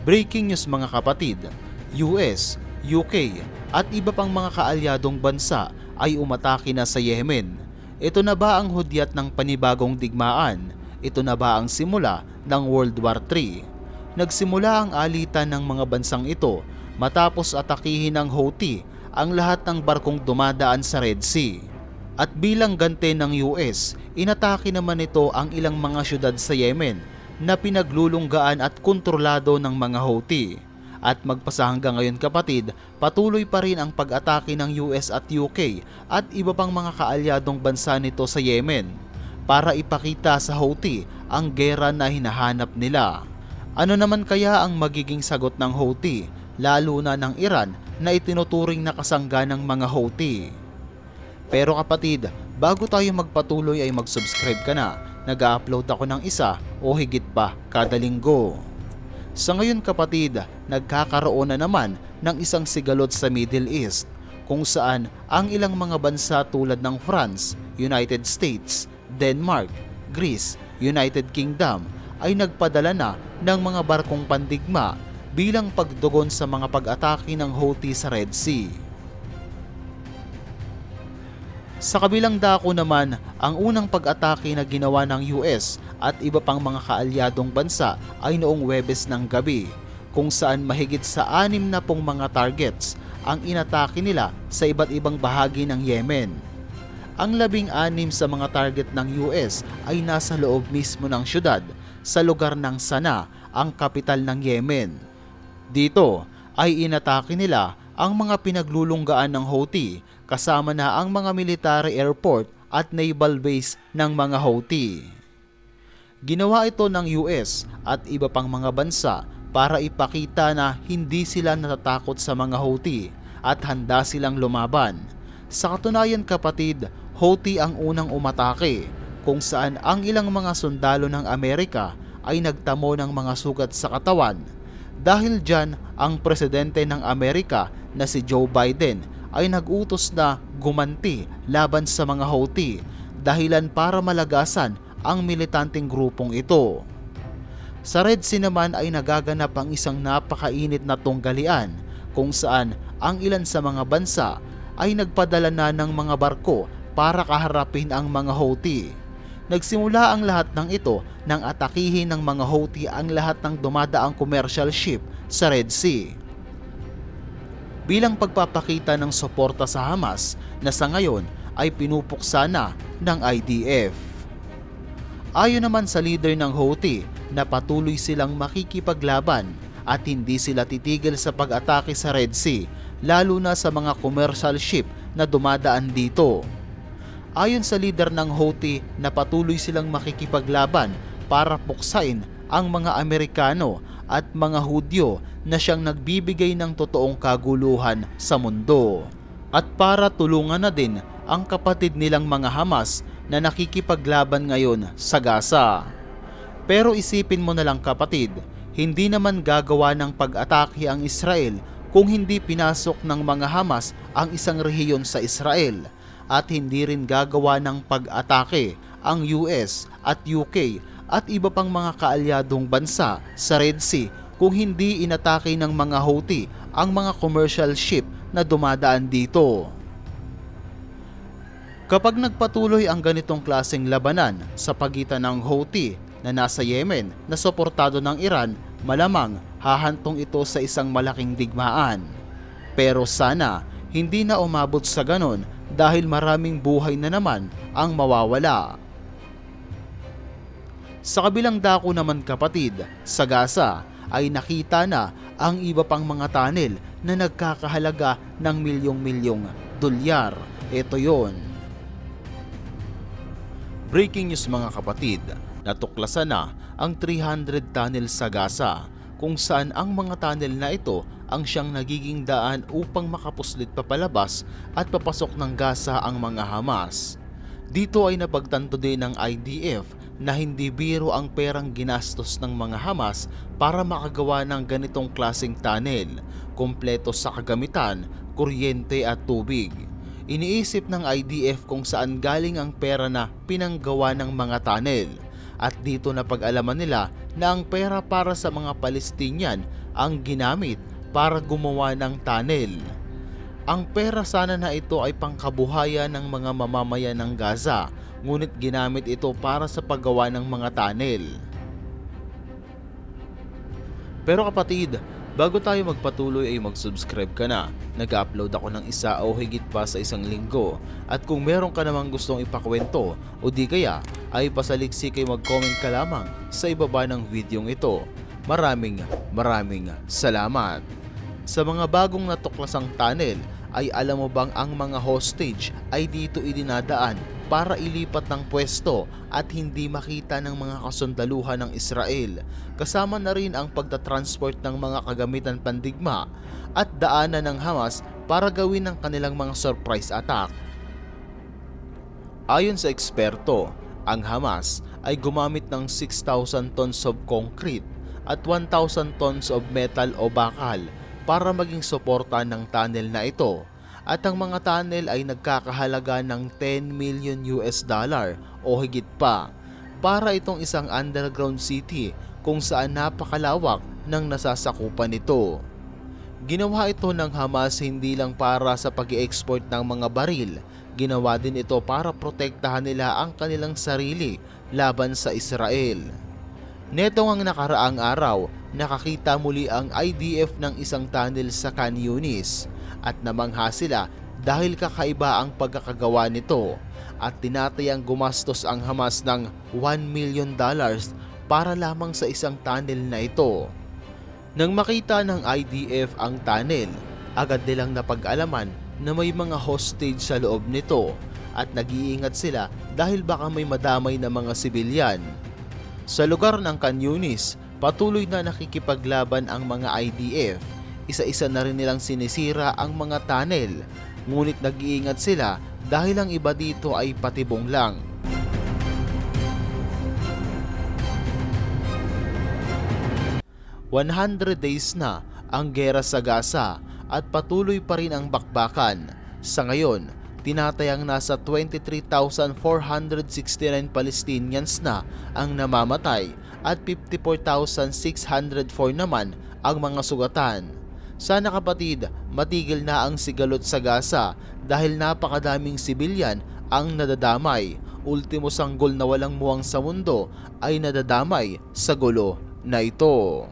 Breaking news mga kapatid, US, UK at iba pang mga kaalyadong bansa ay umatake na sa Yemen. Ito na ba ang hudyat ng panibagong digmaan? Ito na ba ang simula ng World War III? Nagsimula ang alitan ng mga bansang ito matapos atakihin ng Houthi ang lahat ng barkong dumadaan sa Red Sea. At bilang gante ng US, inatake naman ito ang ilang mga syudad sa Yemen na pinaglulunggaan at kontrolado ng mga Houthi. At magpasa hanggang ngayon kapatid, patuloy pa rin ang pag-atake ng US at UK at iba pang mga kaalyadong bansa nito sa Yemen para ipakita sa Houthi ang gera na hinahanap nila. Ano naman kaya ang magiging sagot ng Houthi, lalo na ng Iran na itinuturing na kasangga ng mga Houthi? Pero kapatid, bago tayo magpatuloy ay mag-subscribe ka na. Nag-upload ako ng isa o higit pa kada linggo. Sa ngayon kapatid, nagkakaroon na naman ng isang sigalot sa Middle East kung saan ang ilang mga bansa tulad ng France, United States, Denmark, Greece, United Kingdom ay nagpadala na ng mga barkong pandigma bilang pagdugon sa mga pag-atake ng Houthi sa Red Sea. Sa kabilang dako naman, ang unang pag-atake na ginawa ng US at iba pang mga kaalyadong bansa ay noong Webes ng gabi, kung saan mahigit sa anim na pong mga targets ang inatake nila sa iba't ibang bahagi ng Yemen. Ang labing anim sa mga target ng US ay nasa loob mismo ng syudad sa lugar ng Sana, ang kapital ng Yemen. Dito ay inatake nila ang mga pinaglulunggaan ng Houthi kasama na ang mga military airport at naval base ng mga Houthi. Ginawa ito ng US at iba pang mga bansa para ipakita na hindi sila natatakot sa mga Houthi at handa silang lumaban. Sa katunayan kapatid, Houthi ang unang umatake kung saan ang ilang mga sundalo ng Amerika ay nagtamo ng mga sugat sa katawan. Dahil dyan, ang presidente ng Amerika na si Joe Biden ay nagutos na gumanti laban sa mga Houthi dahilan para malagasan ang militanteng grupong ito. Sa Red Sea naman ay nagaganap ang isang napakainit na tunggalian kung saan ang ilan sa mga bansa ay nagpadala na ng mga barko para kaharapin ang mga Houthi. Nagsimula ang lahat ng ito nang atakihin ng mga Houthi ang lahat ng dumadaang commercial ship sa Red Sea. Bilang pagpapakita ng suporta sa Hamas na sa ngayon ay pinupuksa na ng IDF. Ayon naman sa leader ng Houthi na patuloy silang makikipaglaban at hindi sila titigil sa pag-atake sa Red Sea lalo na sa mga commercial ship na dumadaan dito. Ayon sa leader ng Houthi na patuloy silang makikipaglaban para puksain ang mga Amerikano at mga Hudyo na siyang nagbibigay ng totoong kaguluhan sa mundo. At para tulungan na din ang kapatid nilang mga Hamas na nakikipaglaban ngayon sa Gaza. Pero isipin mo na lang kapatid, hindi naman gagawa ng pag-atake ang Israel kung hindi pinasok ng mga Hamas ang isang rehiyon sa Israel at hindi rin gagawa ng pag-atake ang US at UK at iba pang mga kaalyadong bansa sa Red Sea kung hindi inatake ng mga Houthi ang mga commercial ship na dumadaan dito. Kapag nagpatuloy ang ganitong klaseng labanan sa pagitan ng Houthi na nasa Yemen na suportado ng Iran, malamang hahantong ito sa isang malaking digmaan. Pero sana hindi na umabot sa ganon dahil maraming buhay na naman ang mawawala. Sa kabilang dako naman kapatid, sa Gaza ay nakita na ang iba pang mga tunnel na nagkakahalaga ng milyong-milyong dolyar. Ito yon. Breaking news mga kapatid, natuklasan na ang 300 tunnel sa Gaza kung saan ang mga tunnel na ito ang siyang nagiging daan upang makapuslit papalabas at papasok ng Gaza ang mga Hamas. Dito ay napagtanto din ng IDF na hindi biro ang perang ginastos ng mga Hamas para makagawa ng ganitong klaseng tunnel, kompleto sa kagamitan, kuryente at tubig. Iniisip ng IDF kung saan galing ang pera na pinanggawa ng mga tunnel at dito na pag-alaman nila na ang pera para sa mga Palestinian ang ginamit para gumawa ng tunnel. Ang pera sana na ito ay pangkabuhayan ng mga mamamayan ng Gaza, ngunit ginamit ito para sa paggawa ng mga tunnel. Pero kapatid, bago tayo magpatuloy ay mag-subscribe ka na. Nag-upload ako ng isa o higit pa sa isang linggo. At kung meron ka namang gustong ipakwento o di kaya ay pasaliksik ay mag-comment ka lamang sa ibaba ng videong ito. Maraming maraming salamat. Sa mga bagong natuklasang tunnel ay alam mo bang ang mga hostage ay dito idinadaan para ilipat ng pwesto at hindi makita ng mga kasundaluhan ng Israel. Kasama na rin ang pagtatransport ng mga kagamitan pandigma at daanan ng Hamas para gawin ang kanilang mga surprise attack. Ayon sa eksperto, ang Hamas ay gumamit ng 6,000 tons of concrete at 1,000 tons of metal o bakal para maging suporta ng tunnel na ito at ang mga tunnel ay nagkakahalaga ng 10 million US dollar o higit pa para itong isang underground city kung saan napakalawak ng nasasakupan nito. Ginawa ito ng Hamas hindi lang para sa pag export ng mga baril, ginawa din ito para protektahan nila ang kanilang sarili laban sa Israel. Neto ang nakaraang araw, nakakita muli ang IDF ng isang tunnel sa Can Yunis at namangha sila dahil kakaiba ang pagkakagawa nito at tinatayang gumastos ang Hamas ng 1 million dollars para lamang sa isang tunnel na ito. Nang makita ng IDF ang tunnel, agad nilang napag-alaman na may mga hostage sa loob nito at nag-iingat sila dahil baka may madamay na mga sibilyan. Sa lugar ng Kanyunis, patuloy na nakikipaglaban ang mga IDF. Isa-isa na rin nilang sinisira ang mga tunnel, ngunit nag-iingat sila dahil ang iba dito ay patibong lang. ...100 days na ang gera sa Gaza at patuloy pa rin ang bakbakan. Sa ngayon, tinatayang nasa 23,469 Palestinians na ang namamatay at 54,604 naman ang mga sugatan. Sana kapatid, matigil na ang sigalot sa Gaza dahil napakadaming sibilyan ang nadadamay. Ultimo sanggol na walang muwang sa mundo ay nadadamay sa gulo na ito.